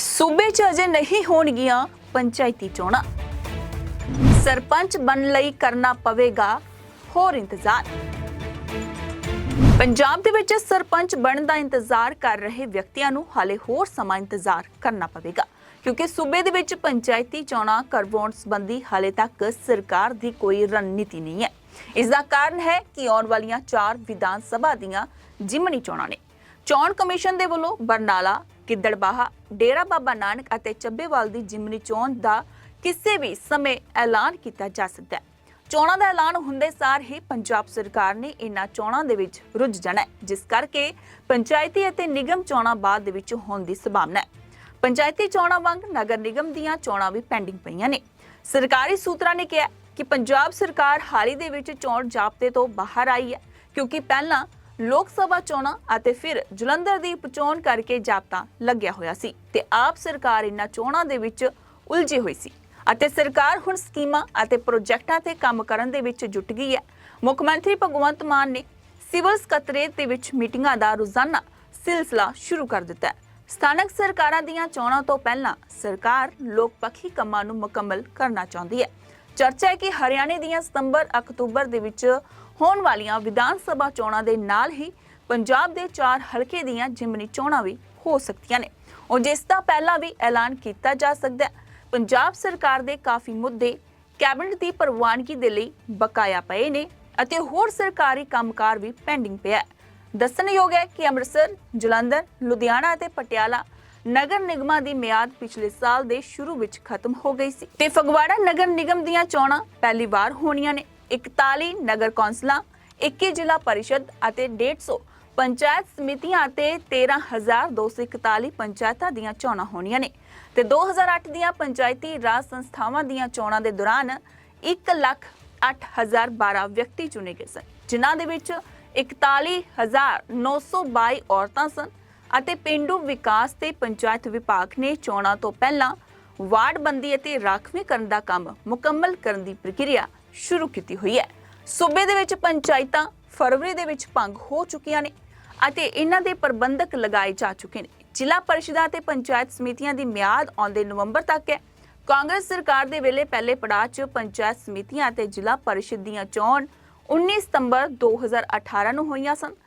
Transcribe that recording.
ਸੂਬੇ 'ਚ ਅਜੇ ਨਹੀਂ ਹੋਣਗੀਆਂ ਪੰਚਾਇਤੀ ਚੋਣਾਂ। ਸਰਪੰਚ ਬਣਨ ਲਈ ਕਰਨਾ ਪਵੇਗਾ ਹੋਰ ਇੰਤਜ਼ਾਰ। ਪੰਜਾਬ ਦੇ ਵਿੱਚ ਸਰਪੰਚ ਬਣਨ ਦਾ ਇੰਤਜ਼ਾਰ ਕਰ ਰਹੇ ਵਿਅਕਤੀਆਂ ਨੂੰ ਹਾਲੇ ਹੋਰ ਸਮਾਂ ਇੰਤਜ਼ਾਰ ਕਰਨਾ ਪਵੇਗਾ, ਕਿਉਂਕਿ ਸੂਬੇ ਦੇ ਵਿੱਚ ਪੰਚਾਇਤੀ ਚੋਣਾਂ ਕਰਵਾਉਣ ਸੰਬੰਧੀ ਹਾਲੇ ਤੱਕ ਸਰਕਾਰ ਦੀ ਕੋਈ ਰਣਨੀਤੀ ਨਹੀਂ ਹੈ। ਇਸ ਦਾ ਕਾਰਨ ਹੈ ਕਿ ਆਉਣ ਵਾਲੀਆਂ ਚਾਰ ਵਿਧਾਨ ਸਭਾ ਦੀਆਂ ਜਿਮਨੀ ਚੋਣਾਂ ਨੇ। ਚੋਣ ਕਮਿਸ਼ਨ ਦੇ ਵੱਲੋਂ ਬਰਨਾਲਾ ਗਿੱਦੜਬਾਹਾ ਡੇਰਾ ਬਾਬਾ ਨਾਨਕ ਅਤੇ ਚੱਬੇਵਾਲ ਦੀ ਜਿਮਨੀ ਚੋਣ ਦਾ ਕਿਸੇ ਵੀ ਸਮੇਂ ਐਲਾਨ ਕੀਤਾ ਜਾ ਸਕਦਾ ਹੈ। ਚੋਣਾਂ ਦਾ ਐਲਾਨ ਹੁੰਦੇ ਸਾਰ ਹੀ ਪੰਜਾਬ ਸਰਕਾਰ ਨੇ ਇਨ੍ਹਾਂ ਚੋਣਾਂ ਦੇ ਵਿੱਚ ਰੁੱਝ ਜਾਣਾ ਹੈ, ਜਿਸ ਕਰਕੇ ਪੰਚਾਇਤੀ ਅਤੇ ਨਿਗਮ ਚੋਣਾਂ ਬਾਅਦ ਦੇ ਵਿੱਚ ਹੋਣ ਦੀ ਸੰਭਾਵਨਾ ਹੈ। ਪੰਚਾਇਤੀ ਚੋਣਾਂ ਵਾਂਗ ਨਗਰ ਨਿਗਮ ਦੀਆਂ ਚੋਣਾਂ ਵੀ ਪੈਂਡਿੰਗ ਪਈਆਂ ਨੇ। ਸਰਕਾਰੀ ਸੂਤਰਾਂ ਨੇ ਕਿਹਾ ਕਿ ਪੰਜਾਬ ਸਰਕਾਰ ਹਾਲ ਹੀ ਦੇ ਵਿੱਚ ਚੋਣ ਜਾਬਤੇ ਤੋਂ ਬਾਹਰ ਆਈ ਹੈ, ਕਿਉਂਕਿ ਪਹਿਲਾਂ ਲੋਕ ਸਭਾ ਚੋਣਾਂ ਅਤੇ ਫਿਰ ਜਲੰਧਰ ਦੀ ਉਪਚੋਣ ਕਰਕੇ ਜਾਬਤਾ ਲੱਗਿਆ ਹੋਇਆ ਸੀ ਤੇ ਆਪ ਸਰਕਾਰ ਇਨ੍ਹਾਂ ਚੋਣਾਂ ਦੇ ਵਿੱਚ ਉਲਝੀ ਹੋਈ ਸੀ ਅਤੇ ਸਰਕਾਰ ਹੁਣ ਸਕੀਮਾਂ ਅਤੇ ਪ੍ਰੋਜੈਕਟਾਂ ਤੇ ਕੰਮ ਕਰਨ ਦੇ ਵਿੱਚ ਜੁਟ ਗਈ ਹੈ। ਮੁੱਖ ਮੰਤਰੀ ਭਗਵੰਤ ਮਾਨ ਨੇ ਸਿਵਲ ਸਕੱਤਰੇਤ ਦੇ ਵਿੱਚ ਮੀਟਿੰਗਾਂ ਦਾ ਰੋਜ਼ਾਨਾ ਸਿਲਸਿਲਾ ਸ਼ੁਰੂ ਕਰ ਦਿੱਤਾ ਹੈ। ਸਥਾਨਕ ਸਰਕਾਰਾਂ ਦੀਆਂ ਚੋਣਾਂ ਤੋਂ ਪਹਿਲਾਂ ਸਰਕਾਰ ਲੋਕ ਪੱਖੀ ਕੰਮਾਂ ਨੂੰ ਮੁਕੰਮਲ ਕਰਨਾ ਚਾਹੁੰਦੀ ਹੈ। ਚਰਚਾ ਹੈ ਕਿ ਹਰਿਆਣੇ ਦੀਆਂ ਸਤੰਬਰ ਅਕਤੂਬਰ ਦੇ ਵਿੱਚ ਹੋਣ ਵਾਲੀਆਂ ਵਿਧਾਨ ਸਭਾ ਚੋਣਾਂ ਦੇ ਨਾਲ ਹੀ ਪੰਜਾਬ ਦੇ ਚਾਰ ਹਲਕੇ ਦੀਆਂ ਜਿਮਨੀ ਚੋਣਾਂ ਵੀ ਹੋ ਸਕਦੀਆਂ ਨੇ। ਉਹ ਜਿਸ ਦਾ ਪਹਿਲਾਂ ਵੀ ਐਲਾਨ ਕੀਤਾ ਜਾ ਸਕਦਾ ਹੈ। ਪੰਜਾਬ ਸਰਕਾਰ ਦੇ ਕਾਫੀ ਮੁੱਦੇ ਕੈਬਨਿਟ ਦੀ ਪ੍ਰਵਾਨਗੀ ਦੇ ਲਈ ਬਕਾਇਆ ਪਏ ਨੇ ਅਤੇ ਹੋਰ ਸਰਕਾਰੀ ਕੰਮਕਾਰ ਵੀ ਪੈਂਡਿੰਗ ਪਿਆ ਹੈ। ਦੱਸਣਯੋਗ ਹੈ ਕਿ ਅੰਮ੍ਰਿਤਸਰ, ਜਲੰਧਰ, ਲੁਧਿਆਣਾ ਅਤੇ ਪਟਿਆਲਾ ਨਗਰ ਨਿਗਮਾਂ ਦੀ ਮਿਆਦ ਪਿਛਲੇ ਸਾਲ ਦੇ ਸ਼ੁਰੂ ਵਿੱਚ ਖਤਮ ਹੋ ਗਈ ਸੀ। ਤੇ ਫਗਵਾੜਾ ਨਗਰ ਨਿਗਮ ਦੀਆਂ ਚੋਣਾਂ ਪਹਿਲੀ ਵਾਰ ਹੋਣੀਆਂ ਨੇ। 41 ਨਗਰ ਕੌਂਸਲਾਂ 21 ਜ਼ਿਲ੍ਹਾ ਪਰਿਸ਼ਦ ਅਤੇ 150 ਪੰਚਾਇਤ ਸਮਿਤੀਆਂ ਅਤੇ 13241 ਪੰਚਾਇਤਾਂ ਦੀਆਂ ਚੋਣਾਂ ਹੋਣੀਆਂ ਨੇ। ਤੇ 2008 ਦੀਆਂ ਪੰਚਾਇਤੀ ਰਾਜ ਸੰਸਥਾਵਾਂ ਦੀਆਂ ਚੋਣਾਂ ਦੇ ਦੌਰਾਨ 1 ਲੱਖ 8012 ਵਿਅਕਤੀ ਚੁਣੇ ਗਏ ਸਨ, ਜਿਨ੍ਹਾਂ ਦੇ ਵਿੱਚ 41922 ਔਰਤਾਂ ਸਨ ਅਤੇ ਪਿੰਡੂ ਵਿਕਾਸ ਤੇ ਪੰਚਾਇਤ ਵਿਭਾਗ ਨੇ ਚੋਣਾਂ ਤੋਂ ਪਹਿਲਾਂ ਵਾਰਡ ਬੰਦੀ ਅਤੇ ਰਾਖਵੀਕਰਨ ਦਾ ਕੰਮ ਮੁਕੰਮਲ ਕਰਨ ਦੀ ਪ੍ਰਕਿਰਿਆ ਸ਼ੁਰੂ ਕੀਤੀ ਹੋਈ ਹੈ। ਸੂਬੇ ਦੇ ਵਿੱਚ ਪੰਚਾਇਤਾਂ ਫਰਵਰੀ ਦੇ ਵਿੱਚ ਭੰਗ ਹੋ ਚੁੱਕੀਆਂ ਨੇ ਅਤੇ ਇਹਨਾਂ ਦੇ ਪ੍ਰਬੰਧਕ ਲਗਾਏ ਜਾ ਚੁੱਕੇ ਨੇ। ਜ਼ਿਲ੍ਹਾ ਪਰਿਸ਼ਦਾਂ ਤੇ ਪੰਚਾਇਤ ਸਮਿਤੀਆਂ ਦੀ ਮਿਆਦ ਆਉਂਦੇ ਨਵੰਬਰ ਤੱਕ ਹੈ। ਕਾਂਗਰਸ ਸਰਕਾਰ ਦੇ ਵੇਲੇ ਪਹਿਲੇ ਪੜਾਅ 'ਚ ਪੰਚਾਇਤ ਸਮਿਤੀਆਂ ਅਤੇ ਜ਼ਿਲ੍ਹਾ ਪਰਿਸ਼ਦ ਦੀਆਂ ਚੋਣ 19 ਸਤੰਬਰ 2018 ਨੂੰ ਹੋਈਆਂ ਸਨ।